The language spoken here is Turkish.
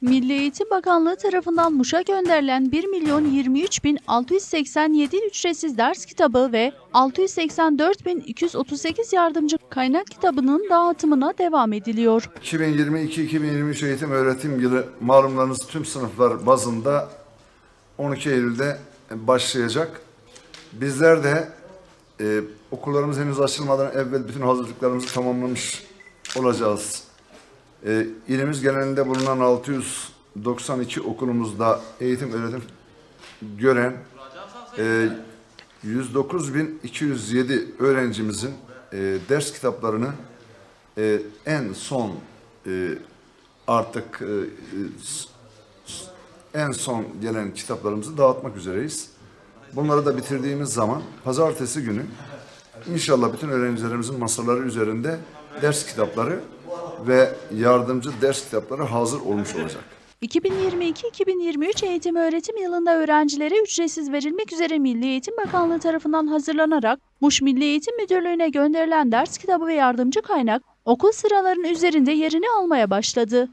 Milli Eğitim Bakanlığı tarafından Muş'a gönderilen 1 milyon 23 bin 687 ücretsiz ders kitabı ve 684 bin 238 yardımcı kaynak kitabının dağıtımına devam ediliyor. 2022-2023 eğitim öğretim yılı malumlarınız tüm sınıflar bazında 12 Eylül'de başlayacak. Bizler de e, okullarımız henüz açılmadan evvel bütün hazırlıklarımızı tamamlamış olacağız. E, ilimiz genelinde bulunan 692 okulumuzda eğitim öğretim gören e, 109.207 öğrencimizin e, ders kitaplarını e, en son e, artık e, e, en son gelen kitaplarımızı dağıtmak üzereyiz. Bunları da bitirdiğimiz zaman pazartesi günü inşallah bütün öğrencilerimizin masaları üzerinde ders kitapları ve yardımcı ders kitapları hazır olmuş olacak. 2022-2023 eğitim öğretim yılında öğrencilere ücretsiz verilmek üzere Milli Eğitim Bakanlığı tarafından hazırlanarak Muş Milli Eğitim Müdürlüğü'ne gönderilen ders kitabı ve yardımcı kaynak okul sıralarının üzerinde yerini almaya başladı.